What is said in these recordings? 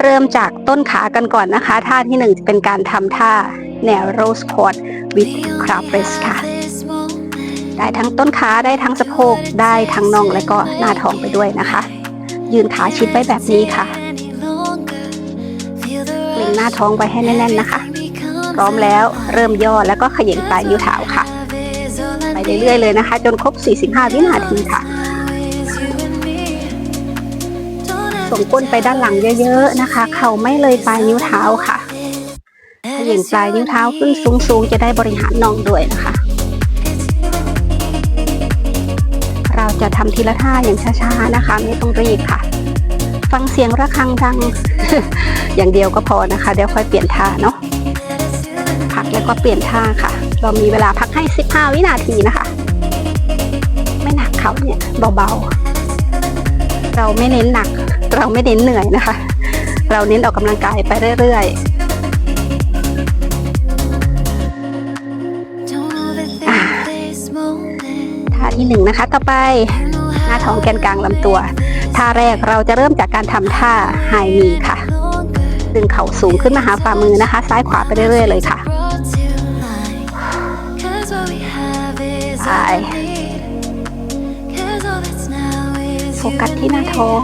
เริ่มจากต้นขากันก่อนนะคะ ท่าที่หนึ่งจะเป็นการทำท่า narrow squat with crab rest ค่ะ ได้ทั้งต้นขาได้ทั้งสะโพกได้ทั้งน่องและก็หน้าท้องไปด้วยนะคะ ยืนขาชิดไว้แบบนี้ค่ะเล็งหน้าท้องไว้ให้แน่น ๆนะคะ พร้อมแล้วเริ่มย่อแล้วก็เขย่งปลายนิ้วเท้าค่ะ ไปเรื่อยๆเลยนะคะ จนครบ 45 วินาทีค่ะ ส่งก้นไปด้านหลังเยอะๆนะคะ เข่าไม่เลยปลายนิ้วเท้าค่ะเขย่งปลายนิ้วเท้าขึ้นสูงๆ จะได้บริหารน่องด้วยนะคะ เราจะทำทีละท่าอย่างช้าๆนะคะ ไม่ต้องรีบค่ะ ฟังเสียงระฆังดัง อย่างเดียวก็พอนะคะ เดี๋ยวค่อยเปลี่ยนท่าเนาะพักแล้วก็เปลี่ยนท่าค่ะ เรามีเวลาพักให้ 15 วินาทีนะคะ ไม่หนักเขาเนี่ยเบาๆ เราไม่เน้นหนัก เราไม่เน้นเหนื่อยนะคะ เราเน้นออกกำลังกายไปเรื่อยๆท่าที่หนึ่งนะคะต่อไปหน้าท้องแกนกลางลำตัว ท่าแรกเราจะเริ่มจากการทำท่าไฮนีค่ะ ดึงเข่าสูงขึ้นมาหาฝ่ามือนะคะ ซ้ายขวาไปเรื่อยๆเลยค่ะไปโฟกัสที่หน้าท้อง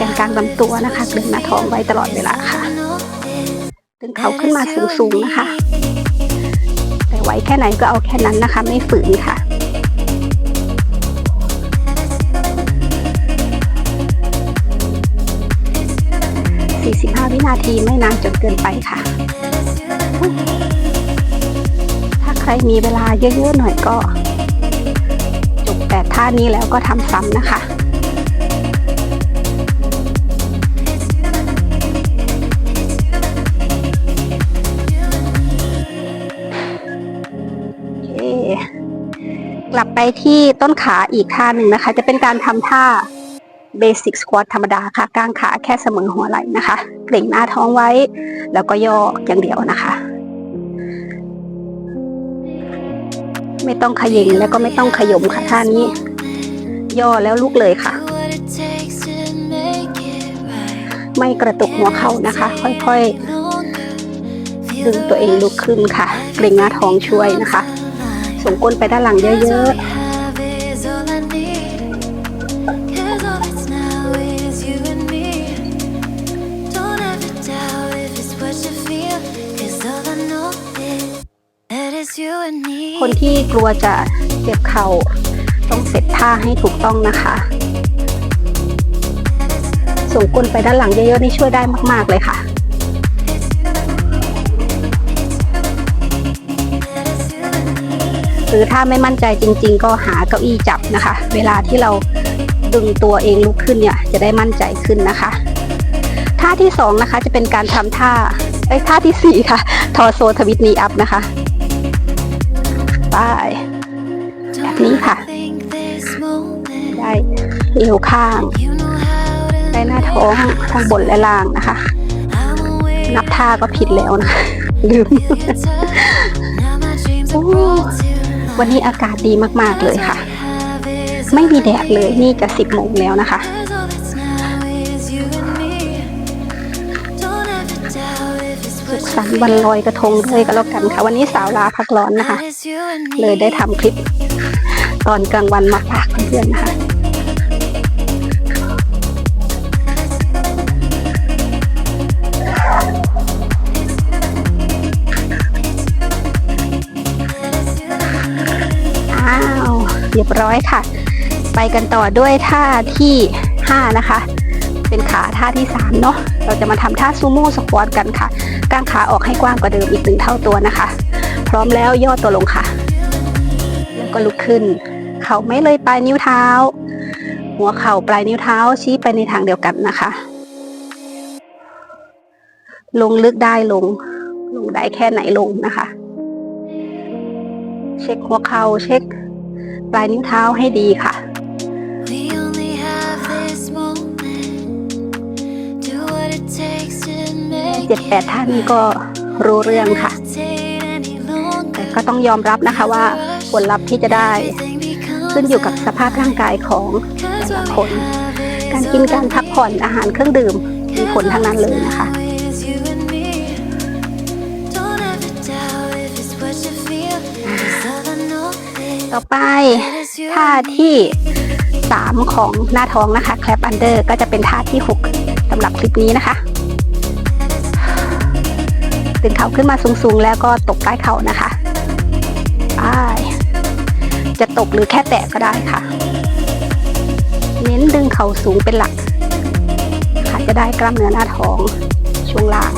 กนกลางลำตัวนะคะดึงหน้าท้องไว้ตลอดเวลาค่ะ ดึงเขาขึ้นมาสูงๆนะคะ แต่ไหวแค่ไหนก็เอาแค่นั้นนะคะ ไม่ฝืนค่ะ45วินาทีไม่นานจนเกินไปค่ะถ้าใครมีเวลาเยอะๆหน่อยก็ จบแต่ท่านี้แล้วก็ทำซ้ำนะคะ กลับไปที่ต้นขาอีกท่าหนึ่งนะคะ จะเป็นการทำท่าเบสิกสควอตธรรมดาค่ะกางขาแค่เสมอหัวไหล่นะคะ เกร็งหน้าท้องไว้ แล้วก็ย่ออย่างเดียวนะคะ ไม่ต้องขยิงแล้วก็ไม่ต้องขยมค่ะท่านี้ ย่อแล้วลุกเลยค่ะ ไม่กระตุกหัวเข่านะคะ ค่อยๆดึงตัวเองลุกขึ้นค่ะ เกร็งหน้าท้องช่วยนะคะ ส่งก้นไปด้านหลังเยอะๆ คนที่กลัวจะเจ็บเข่าต้องเสร็จท่าให้ถูกต้องนะคะ ส่งก้นไปด้านหลังเยอะๆนี่ช่วยได้มาก ๆ เลยค่ะ หรือถ้าไม่มั่นใจจริง ๆ ก็หาเก้าอี้จับนะคะ เวลาที่เราดึงตัวเองลุกขึ้นเนี่ยจะได้มั่นใจขึ้นนะคะ ท่าที่สองนะคะจะเป็นการทำท่าไอ้ท่าที่สี่ค่ะทอโซทวิตนีอัพนะคะไปแบบนี้ค่ะ ได้เอวข้าง ได้หน้าท้องทั้งบนและล่างนะคะ นับท่าก็ผิดแล้วนะลืม วันนี้อากาศดีมากๆเลยค่ะ ไม่มีแดดเลยนี่จะสิบโมงแล้วนะคะสุขสันต์วันลอยกระทงด้วยก็แล้วกันค่ะ วันนี้สาวลาพักร้อนนะคะ เลยได้ทำคลิป ตอนกลางวันมาฝากเพื่อนๆนะคะ เรียบร้อยค่ะ ไปกันต่อด้วยท่าที่ 5 นะคะ เป็นขาท่าที่ 3 เนาะเราจะมาทำท่าซูโม่สควอตกันค่ะกางขาออกให้กว้างกว่าเดิมอีกหนึ่งเท่าตัวนะคะ พร้อมแล้วย่อตัวลงค่ะ แล้วก็ลุกขึ้น เข่าไม่เลยปลายนิ้วเท้า หัวเข่าปลายนิ้วเท้าชี้ไปในทางเดียวกันนะคะ ลงลึกได้ลง ลงได้แค่ไหนลงนะคะ เช็คหัวเข่าเช็ค ปลายนิ้วเท้าให้ดีค่ะ เจ็ดแปดท่านก็รู้เรื่องค่ะ แต่ก็ต้องยอมรับนะคะว่าผลลัพธ์ที่จะได้ ขึ้นอยู่กับสภาพร่างกายของแต่ละคน การกินการพักผ่อนอาหารเครื่องดื่มมีผลทั้งนั้นเลยนะคะ ต่อไปท่าที่ 3 ของหน้าท้องนะคะ แคลปอันเดอร์ก็จะเป็นท่าที่ 6สำหรับคลิปนี้นะคะตึงเข่าขึ้นมาสูงๆ แล้วก็ตกใต้เข่านะคะไปจะตกหรือแค่แตะก็ได้ค่ะ เน้นดึงเข่าสูงเป็นหลักค่ะจะได้กล้ามเนื้อหน้าท้องช่วงล่าง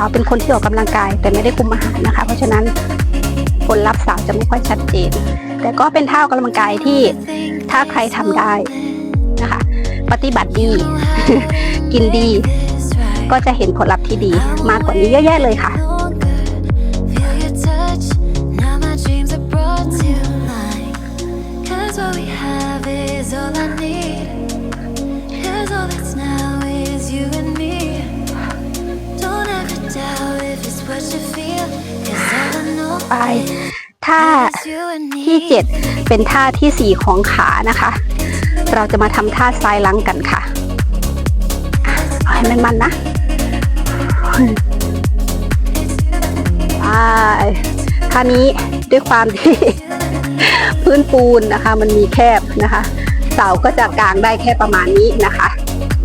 าวเป็นคนที่ออกกำลังกาย แต่ไม่ได้คุมอาหารนะคะ เพราะฉะนั้นผลลัพธ์สาวจะไม่ค่อยชัดเจน แต่ก็เป็นท่าออกกำลังกายที่ถ้าใครทำได้นะคะ ปฏิบัติดี กินดี ก็จะเห็นผลลัพธ์ที่ดีมากกว่านี้เยอะแยะเลยค่ะ ไป ท่าที่ 7 เป็นท่าที่ 4 ของขานะคะ เราจะมาทำท่าซ้ายลังกันค่ะเอาให้มันมันนะไปท่านี้ด้วยความที่พื้นปูนนะคะ มันมีแคบนะคะเสาก็จะกางได้แค่ประมาณนี้นะคะ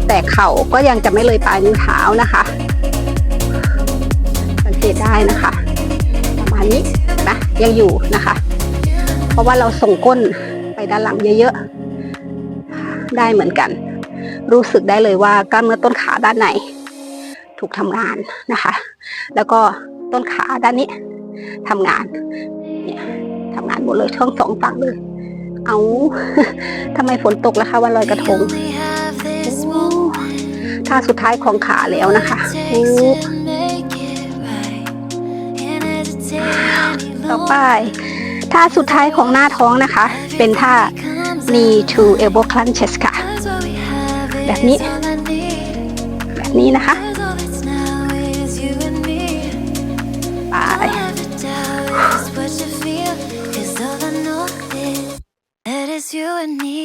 แต่เข่าก็ยังจะไม่เลยปลายนิ้วเท้านะคะ สังเกตได้นะคะ ประมาณนี้นะยังอยู่นะคะ เพราะว่าเราส่งก้นไปด้านหลังเยอะๆ ได้เหมือนกัน รู้สึกได้เลยว่ากล้ามเนื้อต้นขาด้านในถูกทำงานนะคะ แล้วก็ต้นขาด้านนี้ทำงานเนี่ยทำงานหมดเลยทั้งสองฝั่งเลย เอาทำไมฝนตกแล่ะคะวันลอยกระทง We only have this โอ้ moment. ท่าสุดท้ายของขาแล้วนะคะ ต่อไป longer. ท่าสุดท้ายของหน้าท้องนะคะ เป็นท่า knee to elbow crunches ค่ะ Cause what we have แบบนี้ is all I need. แบบนี้นะคะ Cause all that's now is you and me. ไป Don't ever doubt if it's what you feel. Cause all I know is that it's you and me.